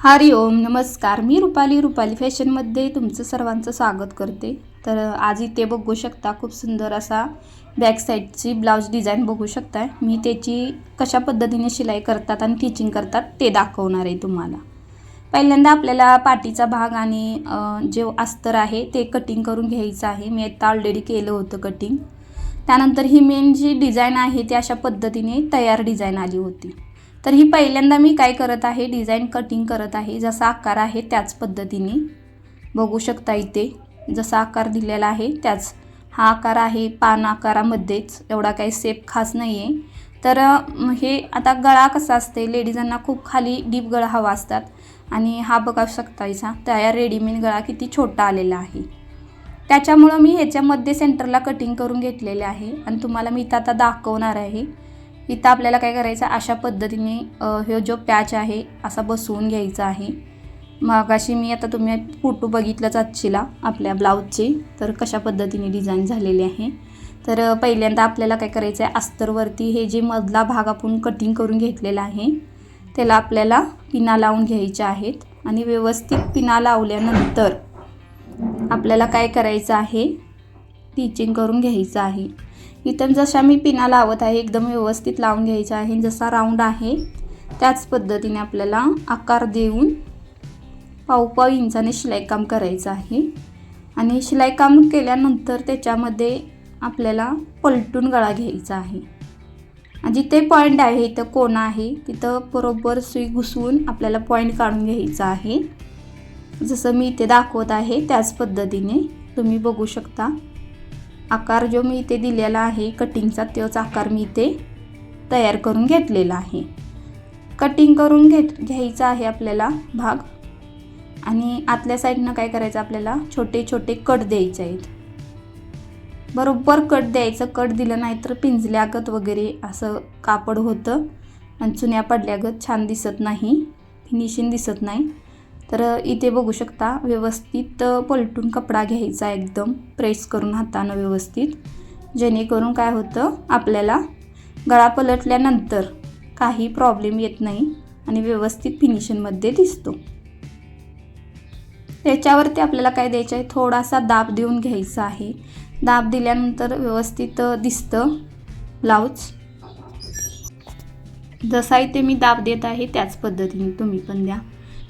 हरि ओम नमस्कार. मी रुपाली रुपाली फॅशनमध्ये तुमचं सर्वांचं स्वागत करते. तर आज इथे बघू शकता खूप सुंदर असा बॅक साईडची ब्लाऊज डिझाईन बघू शकताय. मी त्याची कशा पद्धतीने शिलाई करतात आणि टिचिंग करतात ते दाखवणार आहे तुम्हाला. पहिल्यांदा आपल्याला पाठीचा भाग आणि जे अस्तर आहे ते कटिंग करून घ्यायचं आहे. मी आता ऑलरेडी केलं होतं कटिंग त्यानंतर ही मेन जी डिझाईन आहे ती अशा पद्धतीने तयार डिझाईन आली होती. तर ही पहिल्यांदा मी काय करत आहे डिझाईन कटिंग करत आहे. जसा आकार आहे त्याच पद्धतीने. बघू शकता इथे जसा आकार दिलेला आहे त्याच. हा आकार आहे पान आकारामध्येच एवढा काही सेप खास नाही आहे तर हे आता गळा कसा असते लेडीजांना खूप खाली डीप गळा हवा असतात. आणि हा बघा शकता इसा तयार रेडीमेड गळा किती छोटा आलेला आहे. त्याच्यामुळं मी ह्याच्यामध्ये सेंटरला कटिंग करून घेतलेले आहे. आणि तुम्हाला मी इथं आता दाखवणार आहे. इथं आपल्याला काय करायचं अशा पद्धतीने हे जो पॅच आहे असा बसवून घ्यायचा आहे. मागाशी मी आता तुम्ही फोटो बघितलाच आजचीला आपल्या ब्लाऊजचे. तर कशा पद्धतीने डिझाईन झालेले आहे? तर पहिल्यांदा आपल्याला काय करायचं आहे अस्तरवरती हे जे मधला भाग आपण कटिंग करून घेतलेला आहे त्याला आपल्याला पिना लावून घ्यायच्या आहेत. आणि व्यवस्थित पिना लावल्यानंतर आपल्याला काय करायचं आहे टिचिंग करून घ्यायचं आहे. इथं जशा मी पिना लावत आहे एकदम व्यवस्थित लावून घ्यायचा आहे. जसा राऊंड आहे त्याच पद्धतीने आपल्याला आकार देऊन पावपाव इंचाने शिलाईकाम करायचं आहे. आणि शिलाईकाम केल्यानंतर त्याच्यामध्ये आपल्याला पलटून गळा घ्यायचा आहे. आणि जिथे पॉईंट आहे इथं कोणा आहे तिथं बरोबर सुई घुसवून आपल्याला पॉईंट काढून घ्यायचा आहे. जसं मी इथे दाखवत आहे त्याच पद्धतीने तुम्ही बघू शकता. आकार जो मी इथे दिलेला आहे कटिंगचा तोच आकार मी इथे तयार करून घेतलेला आहे. कटिंग करून घेत घ्यायचा आहे आपल्याला भाग. आणि आतल्या साईडनं काय करायचं आपल्याला? छोटे छोटे कट द्यायचे आहेत. बरोबर कट द्यायचं कट दिलं नाही तर पिंजल्यागत वगैरे असं कापड होतं. आणि चुन्या पडल्यागत छान दिसत नाही फिनिशिंग दिसत नाही. तर इथे बघू शकता व्यवस्थित पलटून कपडा घ्यायचा एकदम प्रेस करून हातानं व्यवस्थित. जेणेकरून काय होतं आपल्याला गळा पलटल्यानंतर काही प्रॉब्लेम येत नाही आणि व्यवस्थित फिनिशिंगमध्ये दिसतो. त्याच्यावरती आपल्याला काय द्यायचं आहे थोडासा दाब देऊन घ्यायचा आहे. दाब दिल्यानंतर व्यवस्थित दिसतं ब्लाऊज जसा इथे मी दाब देत आहे त्याच पद्धतीने तुम्ही पण द्या.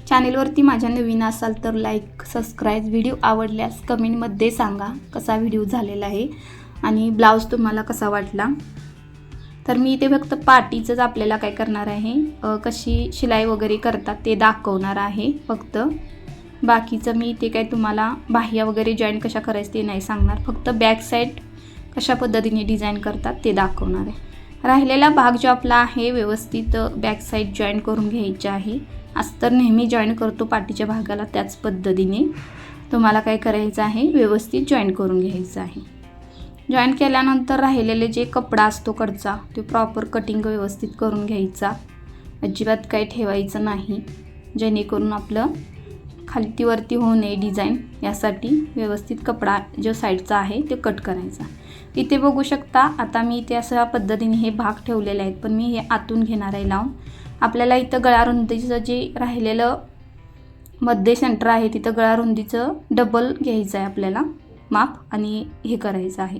चॅनेलवरती माझ्या नवीन असाल तर लाईक सबस्क्राईब व्हिडिओ आवडल्यास कमेंटमध्ये सांगा कसा व्हिडिओ झालेला आहे आणि ब्लाऊज तुम्हाला कसा वाटला. तर मी इथे फक्त पाटीचंच आपल्याला काय करणार आहे. कशी शिलाई वगैरे करतात ते दाखवणार आहे फक्त. बाकीचं मी इथे काय तुम्हाला बाह्य वगैरे जॉईन कशा करायचं ते नाही सांगणार. फक्त बॅक साईड कशा पद्धतीने डिझाईन करतात ते दाखवणार आहे. राहिलेला भाग जो आपला आहे व्यवस्थित बॅक साईड जॉईन करून घ्यायचा आहे. अस्तर नेहमी जॉईन करतो पाठीच्या भागाला त्याच पद्धतीने. तुम्हाला काय करायचं आहे व्यवस्थित जॉईन करून घ्यायचं आहे. जॉईन केल्यानंतर राहिलेले जे कपडा असतो कडचा तो प्रॉपर कटिंग व्यवस्थित करून घ्यायचा. अजिबात काही ठेवायचं नाही. जेणेकरून आपलं खालतीवरती होऊ नये डिझाईन. यासाठी व्यवस्थित कपडा जो साईडचा आहे तो कट करायचा. इथे बघू शकता आता मी इथे अशा पद्धतीने हे भाग ठेवलेले आहेत. पण मी हे आतून घेणार आहे लावून. आपल्याला इथं गळा रुंदीचं जे राहिलेलं मध्य सेंटर आहे तिथं गळा रुंदीचं डबल घ्यायचं आहे आपल्याला. माप आणि हे करायचं आहे.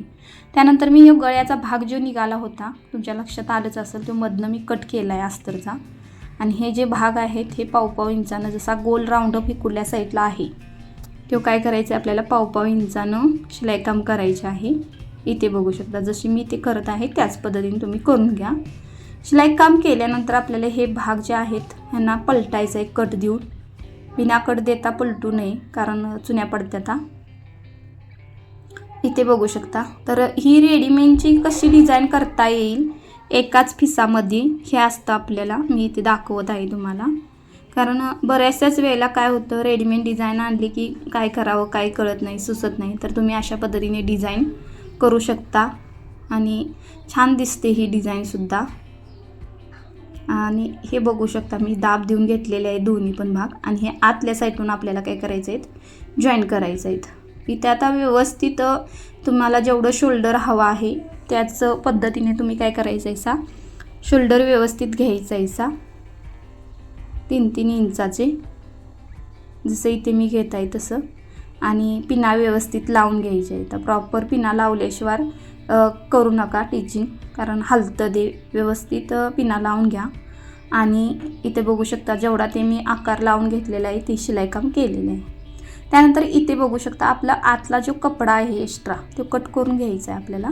त्यानंतर मी हे गळ्याचा भाग जो निघाला होता तुमच्या लक्षात आलंच असेल तो मधनं मी कट केला आहे अस्तरचा. आणि हे जे भाग आहेत हे पावपाव इंचानं जसा गोल राऊंडअप ही कुठल्या साईडला आहे तो काय करायचं आहे आपल्याला पावपाव इंचानं शिलाईकाम करायचे आहे. इथे बघू शकता जशी मी ते करत आहे त्याच पद्धतीने तुम्ही करून घ्या. शिलाई काम केल्यानंतर आपल्याला हे भाग जे आहेत ह्यांना पलटायचं आहे कट देऊन. बिना कट देता पलटू नये कारण चुन्या पडत्या इथे बघू शकता तर ही रेडीमेडची कशी डिझाईन करता येईल एकाच फिसामध्ये हे असतं आपल्याला. मी इथे दाखवत आहे तुम्हाला. कारण बऱ्याचशाच वेळेला काय होतं रेडीमेड डिझाईन आणली की काय करावं काय कळत नाही सुचत नाही. तर तुम्ही अशा पद्धतीने डिझाईन करू शकता. आणि छान दिसते ही डिझाईनसुद्धा आणि हे बघू शकता मी दाब देऊन घेतलेले आहे दोन्ही पण भाग. आणि हे आतल्या साईडून आपल्याला काय करायचं आहेत जॉईन करायचं आहेत इथे आता व्यवस्थित तुम्हाला जेवढं शोल्डर हवा आहे त्याच पद्धतीने तुम्ही काय करायचं आहे सा शोल्डर व्यवस्थित घ्यायचा आहे सा तीन तीन इंचाचे जसं इथे मी घेत आहे तसं. आणि पिना व्यवस्थित लावून घ्यायचे आहे तर प्रॉपर पिना लावल्याशिवाय करू नका टीचिंग कारण हलतं दे व्यवस्थित पिना लावून घ्या. आणि इथे बघू शकता जेवढा ते मी आकार लावून घेतलेला आहे ते शिलाईकाम केलेलं आहे. त्यानंतर इथे बघू शकता आपला आतला जो कपडा आहे एक्स्ट्रा तो कट करून घ्यायचा आहे आपल्याला.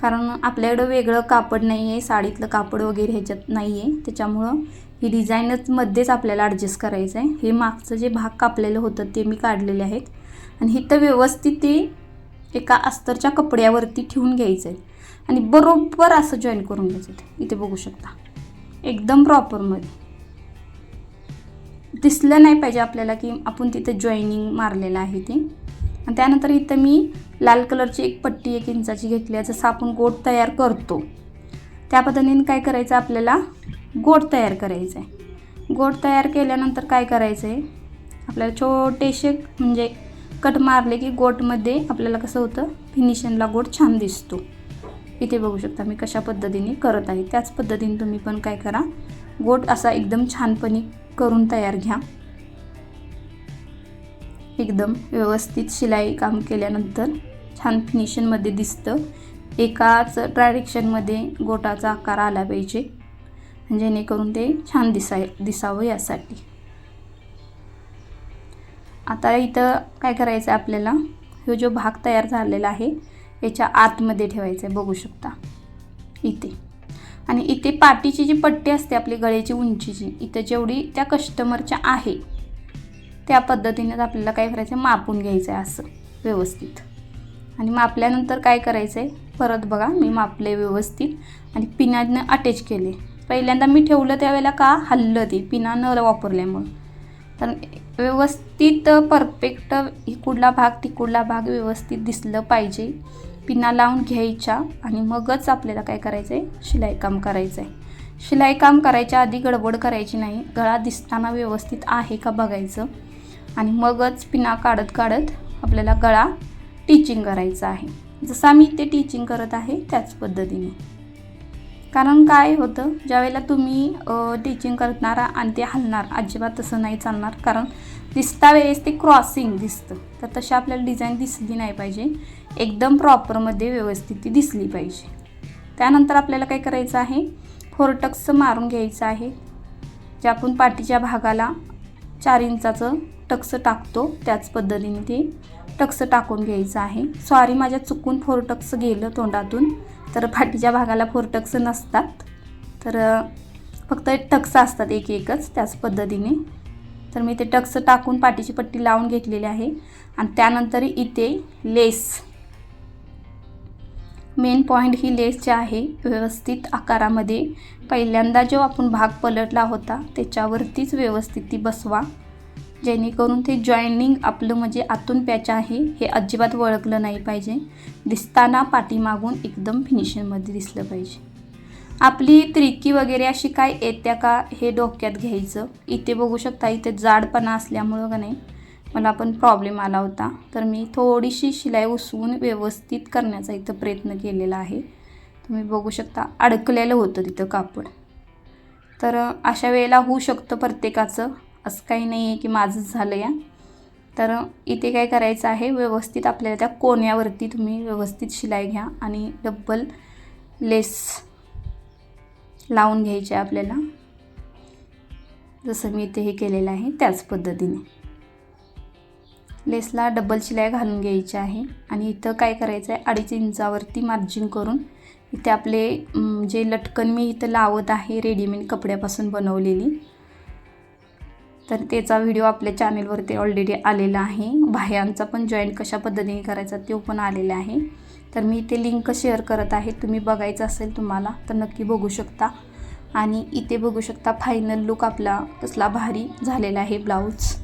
कारण आपल्याकडं वेगळं कापड नाही आहे साडीतलं कापड वगैरे ह्याच्यात नाही आहे त्याच्यामुळं ही डिझाईनच मध्येच आपल्याला ॲडजस्ट करायचं आहे हे मागचं जे भाग कापलेलं होतं ते मी काढलेले आहेत. आणि इथं व्यवस्थित ते एका अस्तरच्या कपड्यावरती ठेवून घ्यायचं आहे आणि बरोबर असं जॉईन करून घ्यायचं आहे इथे बघू शकता. एकदम प्रॉपरमध्ये दिसलं नाही पाहिजे आपल्याला की आपण तिथं जॉईनिंग मारलेलं आहे ते. आणि त्यानंतर इथं मी लाल कलरची एक पट्टी एक इंचाची घेतली आहे जसं आपण गोट तयार करतो. त्या पद्धतीने काय करायचं आपल्याला? गोट तयार करायचं आहे गोट तयार केल्यानंतर काय करायचं आहे आपल्याला छोटेसे म्हणजे कट मारले की गोटमध्ये आपल्याला कसं होतं? फिनिशिंगला गोट छान दिसतो. इथे बघू शकता मी कशा पद्धतीने करत आहे. त्याच पद्धतीने तुम्ही पण काय करा. गोट असा एकदम छानपणे करून तयार घ्या. एकदम व्यवस्थित शिलाई काम केल्यानंतर छान फिनिशनमध्ये दिसतं. एकाच डायरेक्शनमध्ये गोटाचा आकार आला पाहिजे. जेणेकरून ते छान दिसाय दिसावं यासाठी. आता इथं काय करायचं आहे आपल्याला? हा जो भाग तयार झालेला आहे याच्या आतमध्ये ठेवायचं आहे बघू शकता. इथे. आणि इथे पाठीची जी पट्टी असते आपली गळ्याची उंचीची इथं जेवढी त्या कस्टमरच्या आहे त्या पद्धतीने आपल्याला काय करायचं आहे मापून घ्यायचं आहे असं व्यवस्थित. आणि मापल्यानंतर काय करायचं आहे परत बघा मी मापले व्यवस्थित आणि पिनानं अटॅच केले. पहिल्यांदा मी ठेवलं त्यावेळेला का? हल्लं ते पिना न वापरल्यामुळं. तर व्यवस्थित परफेक्ट इकडला भाग तिकडला भाग व्यवस्थित दिसलं पाहिजे. पिना लावून घ्यायच्या आणि मगच आपल्याला काय करायचं आहे शिलाई काम करायचं आहे शिलाई काम करायच्या आधी गडबड करायची नाही. गळा दिसताना व्यवस्थित आहे का बघायचं. आणि मगच पिना काढत काढत आपल्याला गळा टीचिंग करायचा आहे. जसं मी ते टीचिंग करत आहे त्याच पद्धतीने. कारण काय होतं ज्यावेळेला तुम्ही टीचिंग करणार आणि ते हलणार अजिबात तसं नाही चालणार. कारण दिसता वेळेस ते क्रॉसिंग दिसतं. तर तशी आपल्याला डिझाईन दिसली नाही पाहिजे. एकदम प्रॉपरमध्ये व्यवस्थित ती दिसली पाहिजे. त्यानंतर आपल्याला काय करायचं आहे? फोरटक्स मारून घ्यायचं आहे. जे आपण पाठीच्या भागाला चार इंचाचं टक्स टाकतो त्याच पद्धतीने ते टक्स टाकून घ्यायचं आहे. सॉरी माझ्या चुकून फोर टक्स गेलं तोंडातून. तर पाठीच्या भागाला फोर टक्स नसतात. तर फक्त टक्स असतात एक एकच त्याच पद्धतीने. तर मी ते टक्स टाकून पाठीची पट्टी लावून घेतलेली आहे. आणि त्यानंतर इथे लेस. मेन पॉईंट ही लेस जे आहे व्यवस्थित आकारामध्ये. पहिल्यांदा जो आपण भाग पलटला होता त्याच्यावरतीच व्यवस्थित ती बसवा. जेणेकरून ते जॉईनिंग आपलं म्हणजे आतून पॅच आहे हे अजिबात वळखलं नाही पाहिजे. दिसताना पाठीमागून एकदम फिनिशिंगमध्ये दिसलं पाहिजे. आपली त्रिकी वगैरे अशी काय येत्या का हे डोक्यात घ्यायचं. इथे बघू शकता इथे जाडपणा असल्यामुळं का नाही मला पण प्रॉब्लेम आला होता. तर मी थोडीशी शिलाई उसवून व्यवस्थित करण्याचा इथं प्रयत्न केलेला आहे. तुम्ही बघू शकता अडकलेलं होतं तिथं कापड. तर अशा वेळेला होऊ शकतं प्रत्येकाचं. असं काही नाही आहे की माझंच झालं या. तर इथे काय करायचं आहे व्यवस्थित आपल्याला त्या कोण्यावरती तुम्ही व्यवस्थित शिलाई घ्या आणि डब्बल लेस लावून घ्यायचे आहे आपल्याला. जसं मी इथे हे केलेलं आहे त्याच पद्धतीने. लेसला डबल शिलाई घालून घ्यायची आहे आणि इथं काय करायचं आहे अडीच इंचावरती मार्जिन करून इथे आपले जे लटकन मी इथं लावत आहे रेडीमेड कपड्यापासून बनवलेली तर त्याचा व्हिडिओ आपल्या चॅनेलवरती ऑलरेडी आलेला आहे. बाह्यांचा पण जॉईंट कशा पद्धतीने करायचा तो पण आलेला आहे. तर मी इथे लिंक शेअर करत आहे. तुम्ही बघायचं असेल तुम्हाला तर नक्की बघू शकता. आणि इथे बघू शकता फायनल लुक आपला कसला भारी झालेला आहे ब्लाऊज